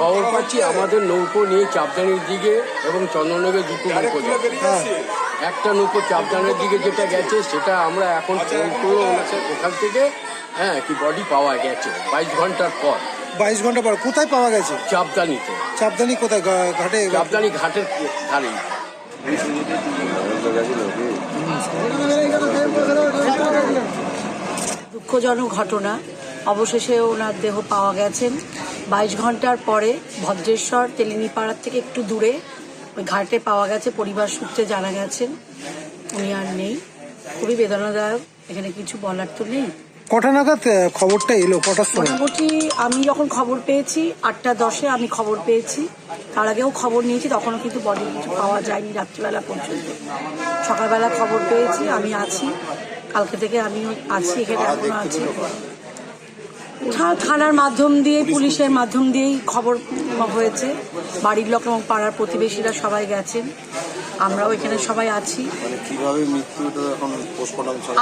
খবর পাচ্ছি আমাদের নৌকো নিয়ে চাপদানির দিকে এবং চন্দননগরের দুটো নৌকো যাচ্ছে একটা নৌকো চাপদানের দিকে যেটা গেছে সেটা আমরা এখন ফোন করল ওখান থেকে হ্যাঁ কি বডি পাওয়া গেছে। বাইশ ঘণ্টার পর। বাইশ ঘণ্টা পর। কোথায় পাওয়া গেছে? চাপদানিতে। চাপদানি কোথায়? ঘাটে? চাপদানি ঘাটের ধারেই। দুঃখজনক ঘটনা। অবশেষে ওনার দেহ পাওয়া গেছেন বাইশ ঘণ্টার পরে ভদ্রেশ্বর তেলিনীপাড়ার থেকে একটু দূরে ওই ঘাটে পাওয়া গেছে পরিবার সূত্রে জানা গেছেন উনি আর নেই। খুবই বেদনাদায়ক এখানে কিছু বলার তো নেই। কটা নাগাদ খবরটা এলো কটার সময়? মোটামুটি আমি যখন খবর পেয়েছি আটটা দশে আমি খবর পেয়েছি। তার আগেও খবর নিয়েছি তখনও কিন্তু বডি কিছু পাওয়া যায়নি রাত্রিবেলা পর্যন্ত। সকালবেলা খবর পেয়েছি আমি আছি। কালকে থেকে আমিও আছি এখানে এখনও আছি। থানার মাধ্যম দিয়ে পুলিশের মাধ্যম দিয়েই খবর হয়েছে। বাড়ির লোক এবং পাড়ার প্রতিবেশীরা সবাই গেছেন। আমরাও এখানে সবাই আছি। মানে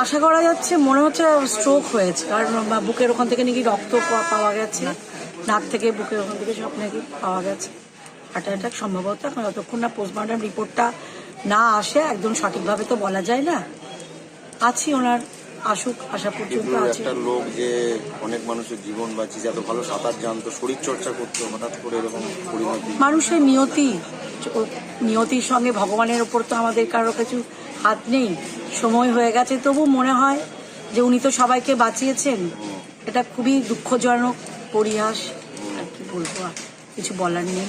আশা করা যাচ্ছে মনে হচ্ছে স্ট্রোক হয়েছে। কারণ বুকের ওখান থেকে নাকি রক্ত পাওয়া গেছে। নাক থেকে বুকের ওখান থেকে সব নাকি পাওয়া গেছে। হার্ট অ্যাটাক সম্ভবত এখন যতক্ষণ না পোস্টমর্টম রিপোর্টটা না আসে একদম সঠিকভাবে তো বলা যায় না। আছি ওনার। আসুক আসা পর্যন্ত আছে। একটা লোক যে অনেক মানুষের জীবন বাঁচিয়েছে এত ভালো সাঁতার জানতো শরীর চর্চা করতো হঠাৎ করে এরকম পরিণতি। মানুষের নিয়তি ও নিয়তির সঙ্গে ভগবানের ওপর তো আমাদের কারও কিছু হাত নেই। সময় হয়ে গেছে তবু মনে হয় যে উনি তো সবাইকে বাঁচিয়েছেন। এটা খুবই দুঃখজনক পরিহাস। আর কি বলব আর কিছু বলার নেই।